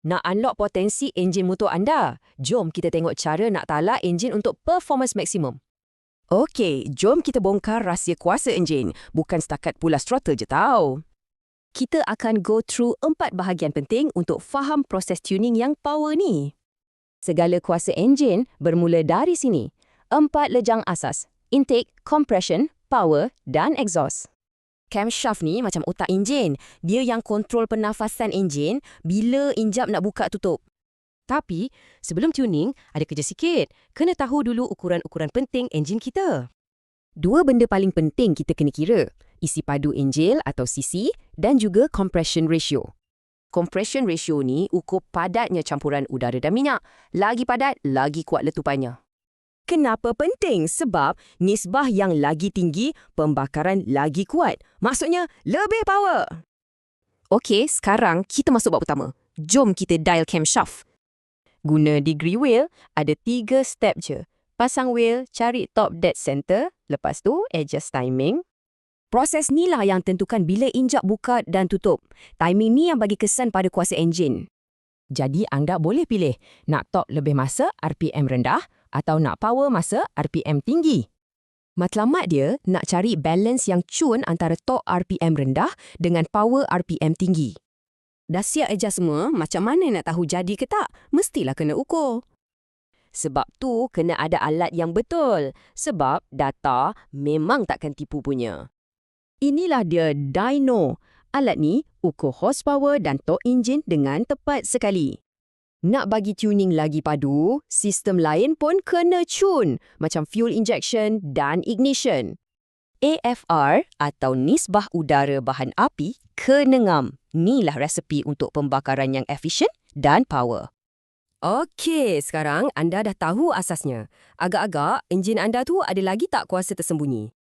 Nak unlock potensi enjin motor anda? Jom kita tengok cara nak talak enjin untuk performance maksimum. Okey, jom kita bongkar rahsia kuasa enjin. Bukan setakat pula throttle je tau. Kita akan go through empat bahagian penting untuk faham proses tuning yang power ni. Segala kuasa enjin bermula dari sini. Empat lejang asas. Intake, compression, power dan exhaust. Camshaft ni macam otak enjin. Dia yang kontrol pernafasan enjin bila injap nak buka tutup. Tapi, sebelum tuning, ada kerja sikit. Kena tahu dulu ukuran-ukuran penting enjin kita. Dua benda paling penting kita kena kira. Isi padu enjin atau CC dan juga compression ratio. Compression ratio ni ukur padatnya campuran udara dan minyak. Lagi padat, lagi kuat letupannya. Kenapa penting? Sebab nisbah yang lagi tinggi, pembakaran lagi kuat. Maksudnya, lebih power. Okey, sekarang kita masuk bab utama. Jom kita dial camshaft. Guna degree wheel, ada tiga step je. Pasang wheel, cari top dead center. Lepas tu, adjust timing. Proses ni lah yang tentukan bila injak buka dan tutup. Timing ni yang bagi kesan pada kuasa enjin. Jadi anda boleh pilih nak torque lebih masa RPM rendah atau nak power masa RPM tinggi. Matlamat dia nak cari balance yang cun antara torque RPM rendah dengan power RPM tinggi. Dah siap eja semua, macam mana nak tahu jadi ke tak? Mestilah kena ukur. Sebab tu kena ada alat yang betul. Sebab data memang takkan tipu punya. Inilah dia dyno. Alat ni ukur horsepower dan torque engine dengan tepat sekali. Nak bagi tuning lagi padu, sistem lain pun kena cun, macam fuel injection dan ignition. AFR atau nisbah udara bahan api kena ngam. Inilah resepi untuk pembakaran yang efisien dan power. Okey, sekarang anda dah tahu asasnya. Agak-agak enjin anda tu ada lagi tak kuasa tersembunyi?